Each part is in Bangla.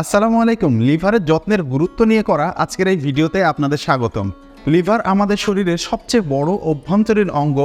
আসসালামু আলাইকুম। লিভারের যত্নের গুরুত্ব নিয়ে করা আজকের এই ভিডিওতে আপনাদের স্বাগতম। লিভার আমাদের শরীরের সবচেয়ে বড় অভ্যন্তরীণ অঙ্গ,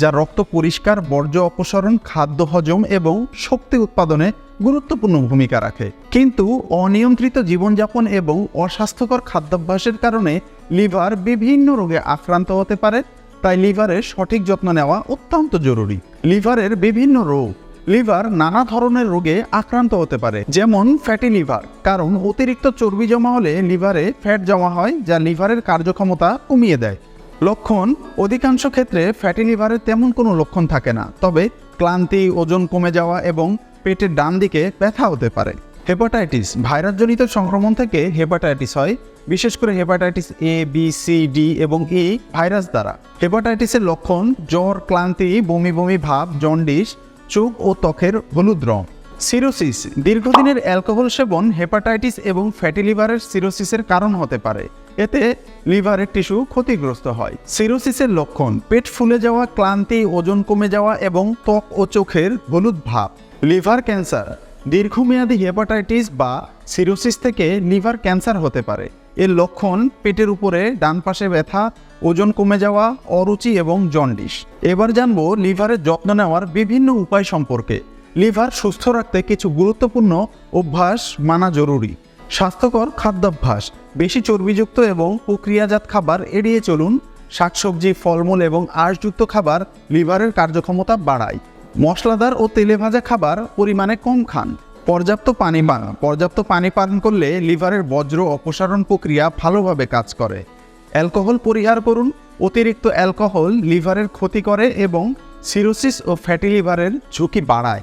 যা রক্ত পরিষ্কার, বর্জ্য অপসারণ, খাদ্য হজম এবং শক্তি উৎপাদনে গুরুত্বপূর্ণ ভূমিকা রাখে। কিন্তু অনিয়ন্ত্রিত জীবনযাপন এবং অস্বাস্থ্যকর খাদ্যাভ্যাসের কারণে লিভার বিভিন্ন রোগে আক্রান্ত হতে পারে, তাই লিভারের সঠিক যত্ন নেওয়া অত্যন্ত জরুরি। লিভারের বিভিন্ন রোগ লিভার নানা ধরনের রোগে আক্রান্ত হতে পারে, যেমন ফ্যাটি লিভার। কারণ অতিরিক্ত চর্বি জমা হলে লিভারে ফ্যাট জমা হয়, যা লিভারের কার্যক্ষমতা কমিয়ে দেয়। লক্ষণ, অধিকাংশ ক্ষেত্রে ফ্যাটি লিভারের তেমন কোনো লক্ষণ থাকে না, তবে ক্লান্তি, ওজন কমে যাওয়া এবং পেটের ডান দিকে ব্যথা হতে পারে। হেপাটাইটিস, ভাইরাসজনিত সংক্রমণ থেকে হেপাটাইটিস হয়, বিশেষ করে hepatitis A B C D এবং ই ভাইরাস দ্বারা। হেপাটাইটিসের লক্ষণ, জ্বর, ক্লান্তি, বমি বমি ভাব, জন্ডিস চোখ ও ত্বকের হলুদ রং। সিরোসিস, দীর্ঘদিনের অ্যালকোহল সেবন, হেপাটাইটিস এবং ফ্যাটি লিভারের সিরোসিসের কারণ হতে পারে। এতে লিভারের টিস্যু ক্ষতিগ্রস্ত হয়। সিরোসিসের লক্ষণ, পেট ফুলে যাওয়া, ক্লান্তি, ওজন কমে যাওয়া এবং ত্বক ও চোখের হলুদ ভাব। লিভার ক্যান্সার, দীর্ঘমেয়াদী হেপাটাইটিস বা সিরোসিস থেকে লিভার ক্যান্সার হতে পারে। এর লক্ষণ, পেটের উপরে ডান পাশে ব্যথা ওজন কমে যাওয়া, অরুচি এবং জন্ডিস। এবার জানব লিভারের যত্ন নেওয়ার বিভিন্ন উপায় সম্পর্কে। লিভার সুস্থ রাখতে কিছু গুরুত্বপূর্ণ অভ্যাস মানা জরুরি। স্বাস্থ্যকর খাদ্যাভ্যাস, বেশি চর্বিযুক্ত এবং প্রক্রিয়াজাত খাবার এড়িয়ে চলুন। শাকসবজি, ফলমূল এবং আঁশযুক্ত খাবার লিভারের কার্যক্ষমতা বাড়ায়। মশলাদার ও তেলে ভাজা খাবার পরিমাণে কম খান। পর্যাপ্ত পানি পান পর্যাপ্ত পানি পান করলে লিভারের বজ্র অপসারণ প্রক্রিয়া ভালোভাবে কাজ করে। অ্যালকোহল পরিহার করুন। অতিরিক্ত অ্যালকোহল লিভারের ক্ষতি করে এবং সিরোসিস ও ফ্যাটি লিভারের ঝুঁকি বাড়ায়।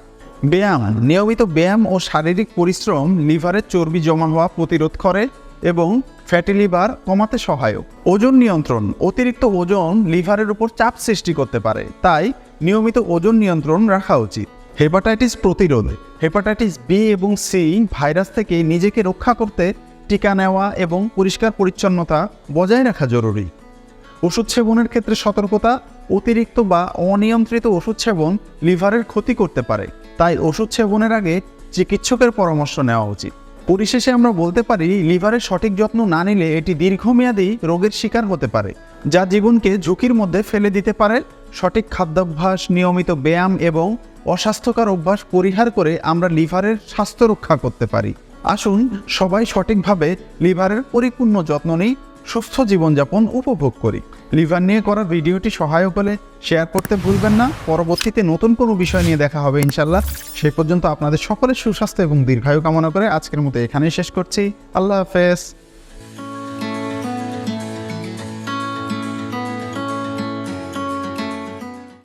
ব্যায়াম, নিয়মিত ব্যায়াম ও শারীরিক পরিশ্রম লিভারের চর্বি জমা হওয়া প্রতিরোধ করে এবং ফ্যাটি লিভার কমাতে সহায়ক। ওজন নিয়ন্ত্রণ, অতিরিক্ত ওজন লিভারের উপর চাপ সৃষ্টি করতে পারে, তাই নিয়মিত ওজন নিয়ন্ত্রণ রাখা উচিত। হেপাটাইটিস প্রতিরোধ, হেপাটাইটিস বি এবং সি ভাইরাস থেকে নিজেকে রক্ষা করতে টিকা নেওয়া এবং পরিষ্কার পরিচ্ছন্নতা বজায় রাখা জরুরি। ওষুধ সেবনের ক্ষেত্রে সতর্কতা, অতিরিক্ত বা অনিয়ন্ত্রিত ওষুধ সেবন লিভারের ক্ষতি করতে পারে। তাই ওষুধ সেবনের আগে চিকিৎসকের পরামর্শ নেওয়া উচিত। পরিশেষে আমরা বলতে পারি, লিভারের সঠিক যত্ন না নিলে এটি দীর্ঘমেয়াদী রোগের শিকার হতে পারে, যা জীবনকে ঝুঁকির মধ্যে ফেলে দিতে পারে। সঠিক খাদ্যাভ্যাস, নিয়মিত ব্যায়াম এবং অস্বাস্থ্যকর অভ্যাস পরিহার করে আমরা লিভারের স্বাস্থ্য রক্ষা করতে পারি। আসুন সবাই সঠিকভাবে লিভারের পরিপূর্ণ যত্ন নিই, সুস্থ জীবনযাপন উপভোগ করি। লিভার নিয়ে করা ভিডিওটি সহায়ক হলে শেয়ার করতে ভুলবেন না। পরবর্তীতে নতুন কোনো বিষয় নিয়ে দেখা হবে ইনশাল্লাহ সে পর্যন্ত আপনাদের সকলের সুস্বাস্থ্য এবং দীর্ঘায়ু কামনা করে আজকের মতো এখানেই শেষ করছি। আল্লাহ হাফেজ।